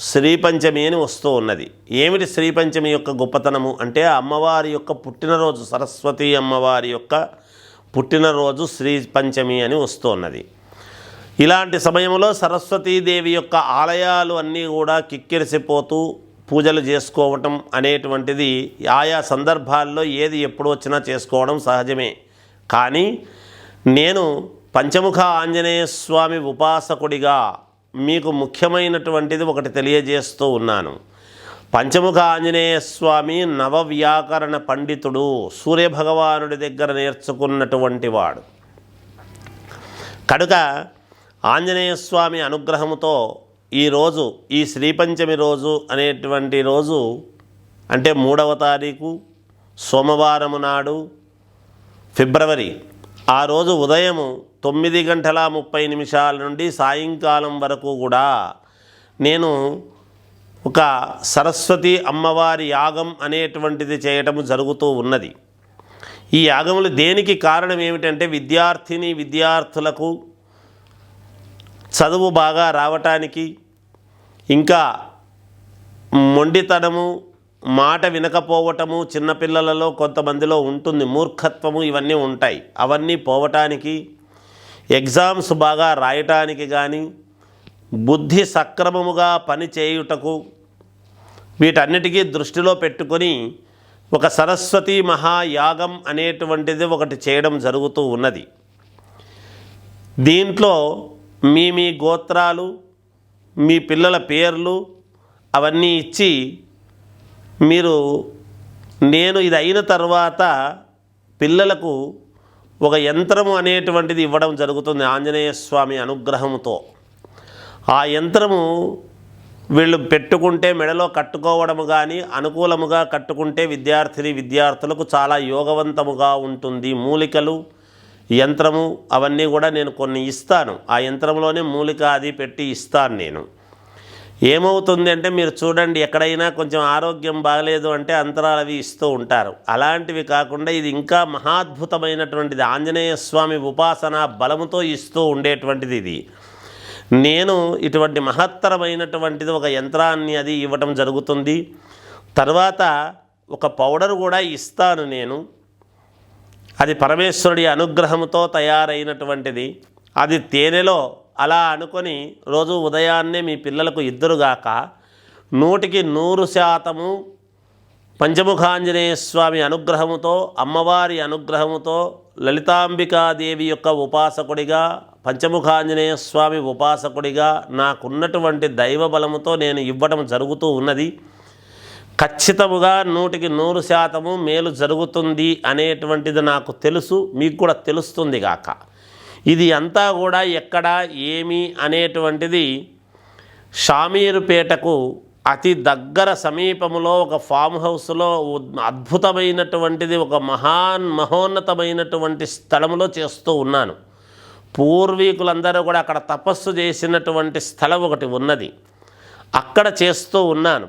శ్రీపంచమి అని వస్తూ ఉన్నది. ఏమిటి శ్రీపంచమి యొక్క గొప్పతనము? అంటే అమ్మవారి యొక్క పుట్టినరోజు సరస్వతి అమ్మవారి యొక్క పుట్టినరోజు శ్రీ పంచమి అని వస్తూ ఉన్నది. ఇలాంటి సమయంలో సరస్వతీదేవి యొక్క ఆలయాలు అన్నీ కూడా కిక్కిరిసిపోతూ పూజలు చేసుకోవటం అనేటువంటిది ఆయా సందర్భాల్లో ఏది ఎప్పుడు వచ్చినా చేసుకోవడం సహజమే. కానీ నేను పంచముఖ ఆంజనేయ స్వామి ఉపాసకుడిగా మీకు ముఖ్యమైనటువంటిది ఒకటి తెలియజేస్తూ ఉన్నాను. పంచముఖ ఆంజనేయ స్వామి నవవ్యాకరణ పండితుడు సూర్యభగవానుడి దగ్గర నేర్చుకున్నటువంటి వాడు. కనుక ఆంజనేయ స్వామి అనుగ్రహముతో ఈరోజు ఈ శ్రీపంచమి రోజు అనేటువంటి రోజు అంటే మూడవ తారీఖు సోమవారము నాడు ఫిబ్రవరి ఆ రోజు ఉదయము తొమ్మిది గంటల ముప్పై నిమిషాల నుండి సాయంకాలం వరకు కూడా నేను ఒక సరస్వతి అమ్మవారి యాగం అనేటువంటిది చేయటం జరుగుతూ ఉన్నది. ఈ యాగములు దేనికి కారణం ఏమిటంటే విద్యార్థిని విద్యార్థులకు చదువు బాగా రావటానికి ఇంకా మొండితనము మాట వినకపోవటము చిన్నపిల్లలలో కొంతమందిలో ఉంటుంది. మూర్ఖత్వము ఇవన్నీ ఉంటాయి. అవన్నీ పోవటానికి ఎగ్జామ్స్ బాగా రాయటానికి కానీ బుద్ధి సక్రమముగా పని చేయుటకు వీటన్నిటికీ దృష్టిలో పెట్టుకొని ఒక సరస్వతి మహాయాగం అనేటువంటిది ఒకటి చేయడం జరుగుతూ ఉన్నది. దీంట్లో మీ మీ గోత్రాలు మీ పిల్లల పేర్లు అవన్నీ ఇచ్చి మీరు నేను ఇది అయిన తర్వాత పిల్లలకు ఒక యంత్రము అనేటువంటిది ఇవ్వడం జరుగుతుంది ఆంజనేయ స్వామి అనుగ్రహంతో ఆ యంత్రము వీళ్ళు పెట్టుకుంటే మెడలో కట్టుకోవడము కానీ అనుకూలముగా కట్టుకుంటే విద్యార్థిని విద్యార్థులకు చాలా యోగవంతముగా ఉంటుంది. మూలికలు యంత్రము అవన్నీ కూడా నేను కొన్ని ఇస్తాను. ఆ యంత్రంలోనే మూలిక అది పెట్టి ఇస్తాను నేను. ఏమవుతుంది అంటే మీరు చూడండి ఎక్కడైనా కొంచెం ఆరోగ్యం బాగలేదు అంటే అంతరాలు అవి ఇస్తూ ఉంటారు. అలాంటివి కాకుండా ఇది ఇంకా మహాద్భుతమైనటువంటిది. ఆంజనేయ స్వామి ఉపాసన బలముతో ఇస్తూ ఉండేటువంటిది ఇది. నేను ఇటువంటి మహత్తరమైనటువంటిది ఒక యంత్రాన్ని అది ఇవ్వటం జరుగుతుంది. తర్వాత ఒక పౌడర్ కూడా ఇస్తాను నేను. అది పరమేశ్వరుడి అనుగ్రహంతో తయారైనటువంటిది. అది తేనెలో అలా అనుకొని రోజు ఉదయాన్నే మీ పిల్లలకు ఇద్దరుగాక నూటికి నూరు శాతము పంచముఖాంజనేయ స్వామి అనుగ్రహముతో అమ్మవారి అనుగ్రహముతో లలితాంబికాదేవి యొక్క ఉపాసకుడిగా పంచముఖాంజనేయ స్వామి ఉపాసకుడిగా నాకున్నటువంటి దైవ బలముతో నేను ఇవ్వడం జరుగుతూ ఉన్నది. ఖచ్చితముగా నూటికి నూరు శాతము మేలు జరుగుతుంది అనేటువంటిది నాకు తెలుసు మీకు కూడా తెలుస్తుంది గాక. ఇది అంతా కూడా ఎక్కడ ఏమి అనేటువంటిది షామీరుపేటకు అతి దగ్గర సమీపములో ఒక ఫామ్ హౌస్లో అద్భుతమైనటువంటిది ఒక మహాన్ మహోన్నతమైనటువంటి స్థలంలో చేస్తూ ఉన్నాను. పూర్వీకులందరూ కూడా అక్కడ తపస్సు చేసినటువంటి స్థలం ఒకటి ఉన్నది. అక్కడ చేస్తూ ఉన్నాను.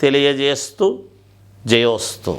తెలియజేస్తూ జయోస్తు.